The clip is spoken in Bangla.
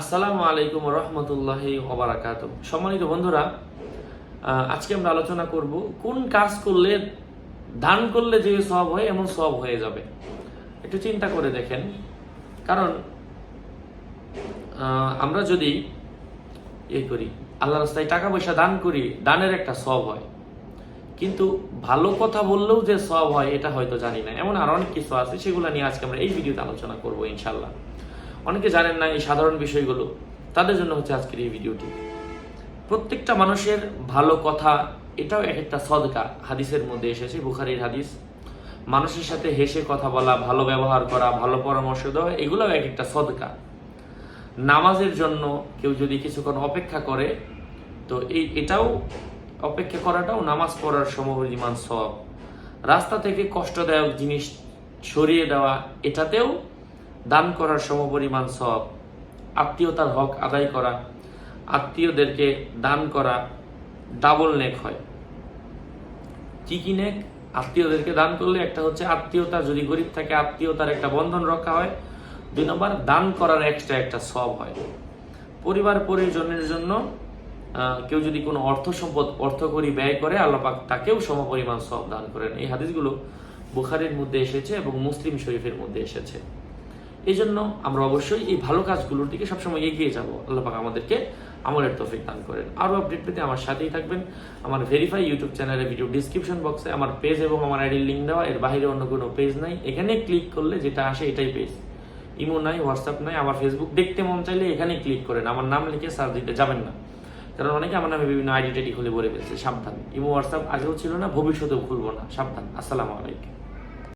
আসসালামু আলাইকুম রহমতুল্লাহি ওবরাকাত সম্মানিত বন্ধুরা আজকে আমরা আলোচনা করব কোন কাজ করলে, দান করলে যে সব হয়, এমন সব হয়ে যাবে। একটু চিন্তা করে দেখেন। কারণ আমরা যদি ইয়ে করি আল্লাহ রাস্তায় টাকা পয়সা দান করি, দানের একটা সব হয়। কিন্তু ভালো কথা বললেও যে সব হয়, এটা হয়তো জানি না। এমন আর অনেক কিছু আছে, সেগুলো নিয়ে আজকে আমরা এই ভিডিওতে আলোচনা করব ইনশাল্লাহ অনেকে জানেন না এই সাধারণ বিষয়গুলো। তাদের জন্য হচ্ছে আজকের এই ভিডিওটি। প্রত্যেকটা মানুষের ভালো কথা, এটাও এক একটা সদকা। হাদিসের মধ্যে এসেছে, বুখারির হাদিস। মানুষের সাথে হেসে কথা বলা, ভালো ব্যবহার করা, ভালো পরামর্শ দেওয়া, এগুলোও এক একটা সদকা। নামাজের জন্য কেউ যদি কিছুক্ষণ অপেক্ষা করে, তো এই এটাও অপেক্ষা করাটাও নামাজ পড়ার সমপরিমাণ সব রাস্তা থেকে কষ্টদায়ক জিনিস সরিয়ে দেওয়া, এটাতেও দান করার সমপরিমাণ সব আত্মীয়তার হক আদায় করা, আত্মীয়দেরকে দান করা ডাবল নেক হয়। কি কি নেক? আত্মীয়দেরকে দান করলে একটা হচ্ছে আত্মীয়তা, যদি গরিব থাকে আত্মীয়তার একটা বন্ধন রক্ষা হয়। দুই নম্বর, দান করার এক্সট্রা একটা সব হয়। পরিবার পরিজনের জন্য কেউ যদি কোনো অর্থ সম্পদ, অর্থ করি ব্যয় করে আল্লাপাক তাকেও সমপরিমাণ সব দান করেন। এই হাদিসগুলো বুখারির মধ্যে এসেছে এবং মুসলিম শরীফের মধ্যে এসেছে। এই জন্য আমরা অবশ্যই এই ভালো কাজগুলোর দিকে সবসময় এগিয়ে যাব। আল্লাহ পাক আমাদেরকে আমলের তৌফিক দান করেন। আরও আপডেট পেতে আমার সাথেই থাকবেন। আমার ভেরিফাই ইউটিউব চ্যানেলে ভিডিও ডিসক্রিপশন বক্সে আমার পেজ এবং আমার আইডির লিঙ্ক দেওয়া। এর বাইরে অন্য কোনো পেজ নাই। এখানে ক্লিক করলে যেটা আসে এটাই পেজ ইমো নাই হোয়াটসঅ্যাপ নাই, আমার ফেসবুক দেখতে মন চাইলে এখানে ক্লিক করেন। আমার নাম লিখে সার্চ দিতে যাবেন না। কারণ অনেকে আমার নামে বিভিন্ন আইডি টাইডি খুলে বলে ফেলছে, সাবধান। ইমো হোয়াটসঅ্যাপ আগেও ছিল না, ভবিষ্যতেও খুলবো না। সাবধান। আসসালামু আলাইকুম।